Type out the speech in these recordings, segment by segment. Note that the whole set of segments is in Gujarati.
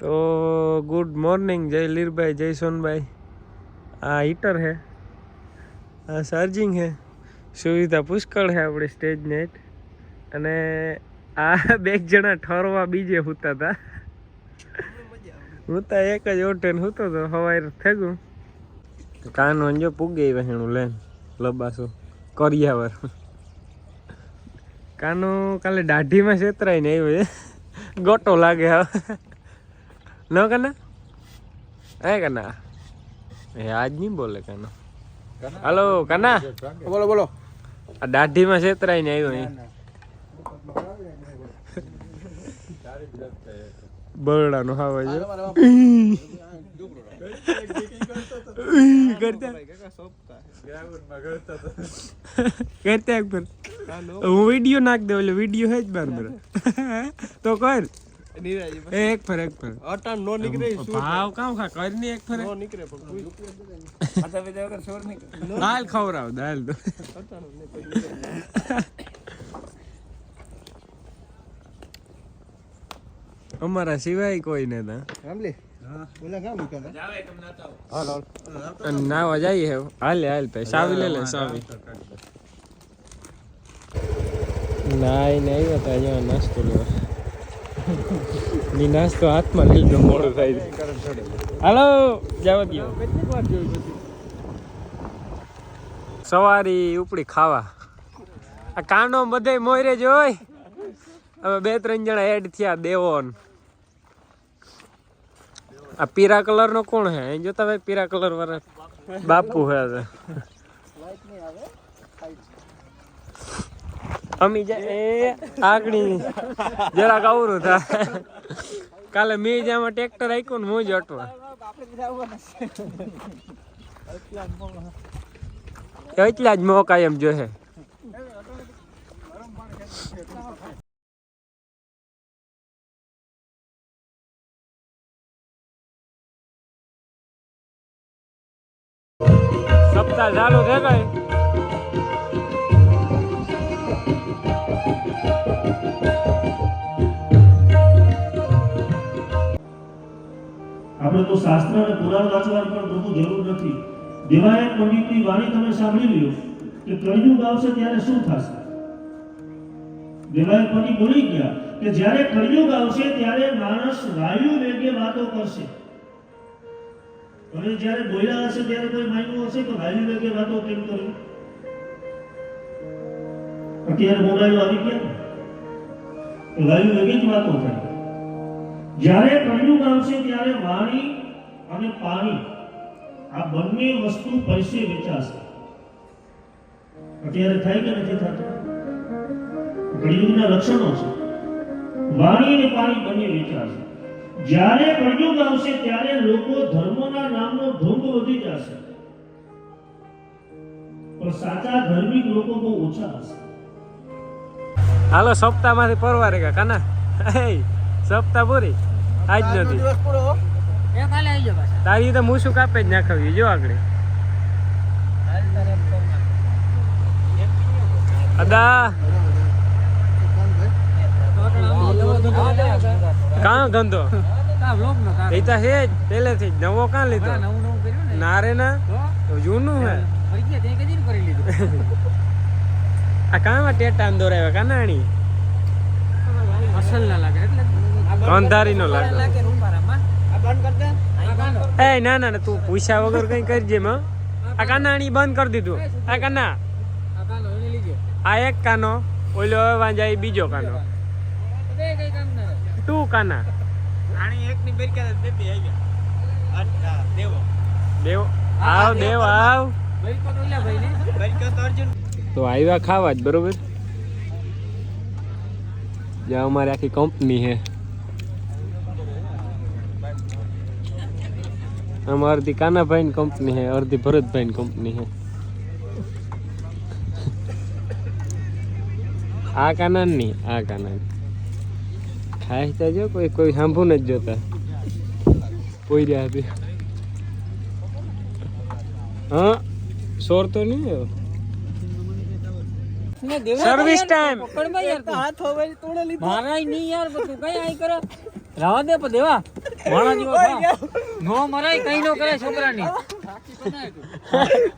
તો ગુડ મોર્નિંગ, જય લીરભાઈ, જય સોનભાઈ. આ હીટર હે, આ ચાર્જિંગ હે. સુવિધા પુષ્કળ હે આપણી સ્ટેજ નેટ અને આ બે જણા ઠરવા બીજે સૂતા હતા હું તો એક જ ઓટે સૂતો તો હવાઈ થેગું. કાનો જો પૂગે વહેણું લેન લબાસો, કરિયાવર. કાનો કાલે દાઢીમાં છેતરાય ને આવ્યો છે. ગોટો લાગે હવે. ન કના એ કના એ આજ નહીં બોલે કાનો હાલો કના બોલો બોલો. આ દાઢીમાં છેતરાય ને આવ્યો અહીં. બરડાનો હાવા જો કરતા. કરતા હું વીડિયો નાખ દઉં એટલે વીડિયો હે જ બરાબર તો કર. એક ફર એક ફર અટાણ નો નીકળે ભાવ કામ ખા કરની એક ફર નો નીકળે પણ દાલ ખવડાવ દાલ તો અમારા સિવાય કોઈ ને તા. નીકળે અને નાવા જઈએ હે. હાલે હાલ પે સાવી લે લે સાવી. નાઈ ને આવ્યા તા અહીંયા નાસ્તો લેવા. ની નાસ્તો હાથમાં લીધો મોડું થાય છે. હાલો, જવા દો સવારી ઉપડી ખાવા. આ કાનો બધે મોયરે હોય. હવે બે ત્રણ જણા એડ થયા દેવોન આ પીરા કલર નો કોણ હે? જોતા ભાઈ પીરા કલર વાળા. બાપુ હે. અમી જાય. એ આગણી જરાક અવરું થાય. કાલે મેં જ્યાં ટ્રેક્ટર રાખ્યું ને હું જ અટવા. એટલા જ મોકા એમ જોહે સપ્તાહ ચાલુ થઈ ગઈ. આપણે તો શાસ્ત્ર અને પુરાણ વાંચવા પણ પ્રભુ જરૂર નથી. દેવાયન પંડિતની વાણી તમે સાંભળી લ્યો કે કળિયુગ આવશે ત્યારે શું થશે? દેવાયન પંડિત બોલી ગયા કે જ્યારે કળિયુગ આવશે ત્યારે માણસ વાયુ વેગે વાતો કરશે. હવે જ્યારે બોલ્યા હશે ત્યારે કોઈ માન્યું હશે કે વાયુ વેગે વાતો કેમ કરવી અત્યારે મોબાઈલ આવી ગયા. વાયુ વેગે જ વાતો થાય જ્યારે કળિયુગ આવશે ત્યારે વાણી અને પાણી આ બંને વસ્તુ પૈસે વેચાશે. અત્યારે થાય કે નથી થતું? કળિયુગના લક્ષણો છે. વાણી અને પાણી બંને વેચાશે. જ્યારે કળિયુગ આવશે ત્યારે લોકો ધર્મના નામનો ઢોંગ વધી જશે. પણ સાચા ધાર્મિક લોકો બહુ ઓછા હશે. હાલો, સપ્તાહમાંથી પરવારે કાના? સપ્તાહ પૂરી. આજ નથી. તારી તો મૂસું કાપે જ નાખાવી જો આગળ. અદા. કાં ગંધો કા વ્લોગ એ તો હે જ પહેલેથી જ નવો કાં લીધો? નવું નવું કર્યું ને. ના રે ના. જૂનું હે. આ કાંમાં ટેટા દોરાવ્યા કાનાણી? અસલ ના લાગે એટલે કંધારી નો લાગે. લાગે રૂપારામાં આ બંધ કર દે. આ કાંડો એ ના ના ના, તું પૂછ્યા વગર કઈ કરજે માં. આ કાનાણી બંધ કરી દીધું. આ કાના. આ એક કાનો. ઓલો વાંજાય બીજો કાનો. બે કઈ કામ ના તું કાના. દેવો. આવ દેવ આવ. તો આવ્યા ખાવા જ બરોબર? જ્યાં અમારી આખી કંપની છે. આમાં અડધી કાનાભાઈ ની કંપની છે અડધી ભરતભાઈ ની કંપની છે. આ કાના ની આ કાના ખાય તો જો કોઈ કોઈ સાંભુ નથી જોતા. કોઈ રહ્યા હતી હા સોર તો નહીં આવ્યો? સર્વિસ ટાઈમ પકડ ભાઈ યાર હાથ હવે તોડે લીધો. મારા નહીં યાર તું કઈ આઈ કરે? રાવા દે પણ દેવા. માણા જેવો. નો મરાય કઈ નો કરે છોકરાની.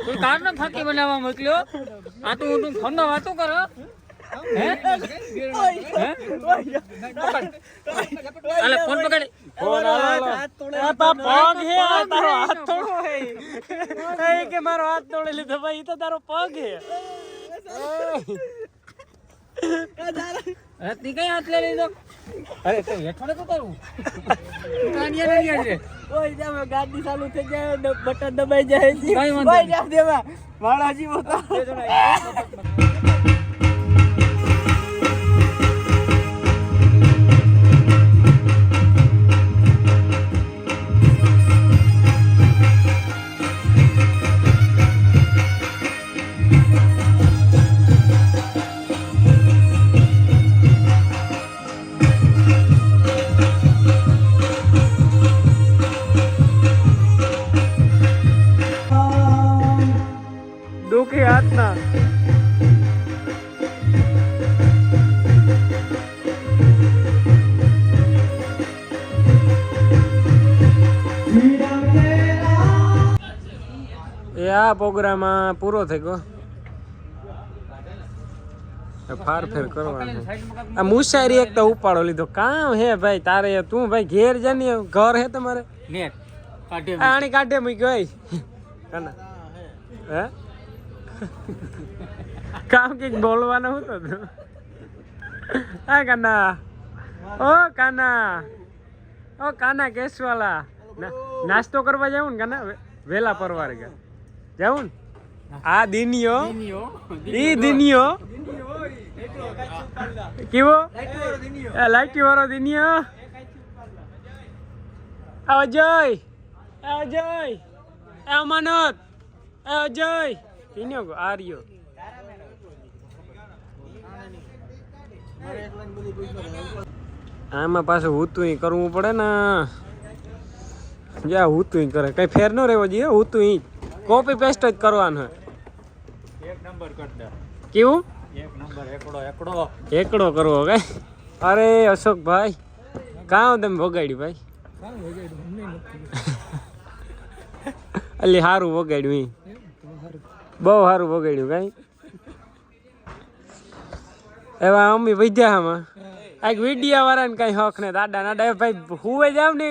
કોઈ કાર ને ફાકી બનાવવા મોકલ્યો આ તું તું ફોન વાતો કરો. હે? હે? અલે ફોન પકડ. પગ હે તારો હાથ તોડો હે. કે મારો હાથ તોડી લીધો ભાઈ તો તારો પગ હે. કઈ હાથ લઈ લીધો અરે તો હેઠો ને કરવું? કાનિયા લઈ છે. ઓય જામે ગાડી ચાલુ થઈ જાય બટન દબાઈ જાય. છે નહીં. દેવા માળાજી હોતા એ આ પ્રોગ્રામ આ પૂરો થઈ ગયો. ફારફેર ફાર ફેર કરવાનો. આ મુસારી એક તો ઉપાડો લીધો. કામ હે ભાઈ તારે તું ભાઈ ઘેર જાની ઘર હે તમારે? આણી કાઢે મૂક્યો કાના? હે? કામ કંઈક બોલવાનું હતું તું. હા કાના? ઓ કાના. ઓ કાના કેસવાલા. નાસ્તો કરવા જાવું ને કાના? વેલા પરવાર ગયા. જાવું આ દિનિયો ઈ દિનિયો કેવો? એ લાઈટી વાળો દિનિયો આ અજય આ અજય એ અમાનત અજય દિનિયો ગો આર્યો આમાં પાછું હુતું કરવું પડે ને. જ્યાં હુતું કરે. કઈ ફેર ન રહેવો જોઈએ હુતું કોપી પેસ્ટ જ કરવાનું એક નંબર કર દે. કેવું? એક નંબર એકડો એકડો. એકડો કરવો કઈ અરે અશોકભાઈ કાં તમે વગાડ્યું ભાઈ? અલી સારું વગાડ્યું બહુ સારું વગાડ્યું કઈ. એવા અમી વૈદ્યા આમાં આ વિડિયા વાળાને કઈ હોખ ને દાદા નાડા ભાઈ હુવે જાવ ને.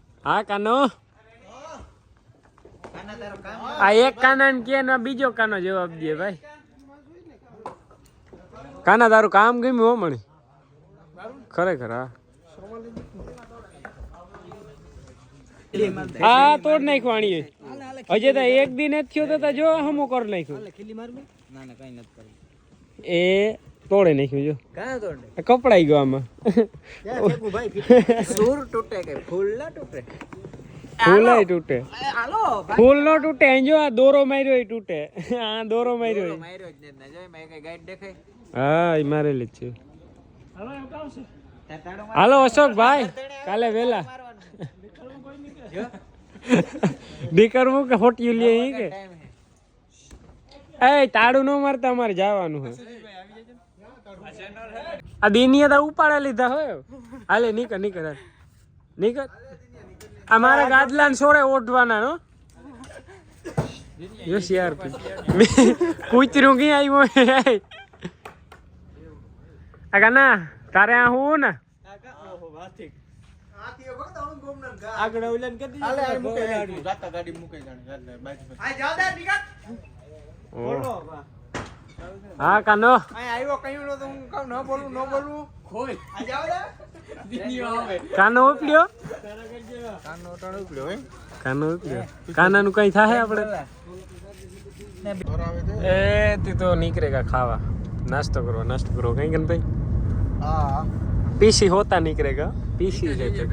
હા કાનો? આ એક કાના ને કે બીજો કાનો જવાબ દે ભાઈ. કાના તારું કામ ગમ્યું હો મળી ખરેખર હા. હા તોડ નાખ્યું આણીએ. હજે તો એક દિન જ થયો તો તો જો હમો કર નાખ્યું. ના ના કઈ નથી કર્યું. એ તોડે નાખ્યું જો. કાં તોડે કપડાઈ ગયો આમાં. સૂર તૂટે કે ફૂલ ના તૂટે? ફૂલાય તૂટે. ફૂલ નો તૂટે જો આ દોરો માર્યો એ તૂટે. આ દોરો માર્યો માર્યો જ નથી ને જોઈ મેં કઈ ગાઈડ દેખાય? હા એ મારેલી જ છે. હાલો અશોક ભાઈ કાલે વેલા. દીકરવું કે હોટિયું લે કે? એ તાળું ન મારતા અમારે જવાનું હે. આ દિનિયા તો ઉપાડે લીધા હોય. હાલે નીકળ નીકળ હાલ. નીકળ. આ મારા ગાદલા ને સોરે ઓઢવાના નો યસ યાર કૂતરું ક્યાં આવ્યું હે? આ કાના તારે આ હું ને? આગળ ઓલાને કે દીધું. ગાડી. જાતા ગાડી મૂકે જાણે બાજુ બોલો હા કાનો. આવ્યો કયું તો હું કહું ન બોલું ન બોલું. ખોલ આ જાવ દે દીનીઓ આવે. કાનો ઉપલ્યો કાનો ટણ ઉપલ્યો હે? કાનો ઉપલ્યો કાના નું કઈ થાય આપણે એ તી તો નીકળેગા ખાવા. નાસ્તો કરો નાસ્તો કરો કઈ કન ભાઈ? હા. પીસી હોતા નીકળેગા પીસી જાય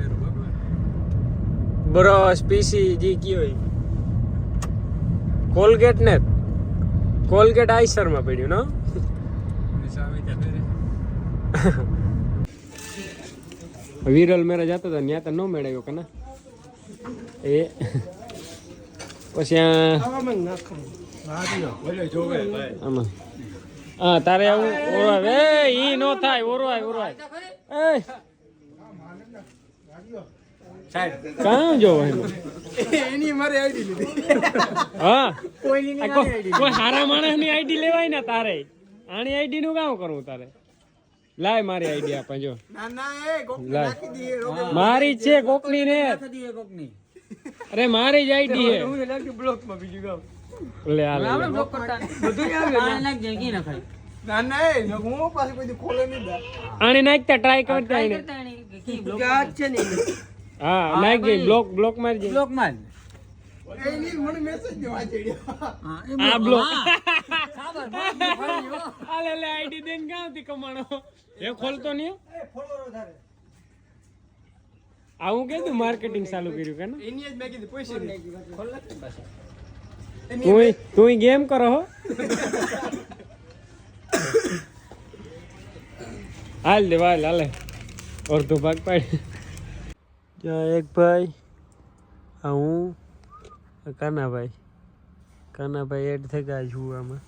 બ્રશ પીસી જે કયો હોય. કોલગેટ ને કોલગેટ આઈસરમાં પડ્યું નો? વિરલ મેરે જતો હતો ત્યાં તો ન મેળવ્યો કે ના? એ પછી આમાં. હા તારે આવું ઓરવાય. એ ઈ નો થાય ઓરવાય ઓરવાય. એ કાં જો એની? મારે આઈડી લીધી. હા. આ આઈડી કોઈ હારા માણસની આઈડી લેવાય ને તારે. આની આઈડી નું કામ કરવું તારે? લાય મારી આઈડી આપે જો. ના ના એ લાય. નાખી રોગે મારી છે કોકની ને. થતી કોકની અરે મારી જ આઈડી છે. હું લાગી બ્લોકમાં બીજું ગામ લે આ લે. આપણે બ્લોક કરતા. બધું આવે ના નાખ જગી ના ખાય? ના ના એ હું પાછી કોઈ ખોલે નહીં દા નાખતા ટ્રાય કરતા આને કી બ્લોક છે ને હા નાખ દે બ્લોક બ્લોક મારી દે બ્લોક માર. એની મને મેસેજ દેવા ચડ્યો આ બ્લોક ખબર પડી ગયો આ લે લે આઈડી દેન કાંથી કમાણો? એ ખોલતો નહીં આ હું કીધું માર્કેટિંગ ચાલુ કર્યું કે ને? એની જ મેં કીધું પૈસે નહીં તું તું ગેમ કરો હો. હાલ દે હાલ હાલે. અડધો ભાગ પાડી ત્યાં એક ભાઈ. આ હું કાનાભાઈ. કાનાભાઈ એડ થઈ ગયા છું આમાં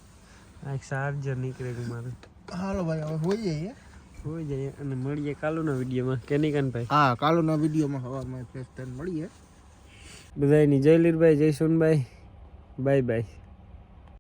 આ એક ચાર્જર નીકળે છે મારે. હાલો ભાઈ હવે હોઈ જઈએ હોઈ જાય અને મળીએ કાલુના વિડીયોમાં. કેની કાનભાઈ? હા કાલુના વિડીયોમાં હવામાં ફેસ મળીએ. બધાની જય લીરભાઈ જય સોનભાઈ. Bye bye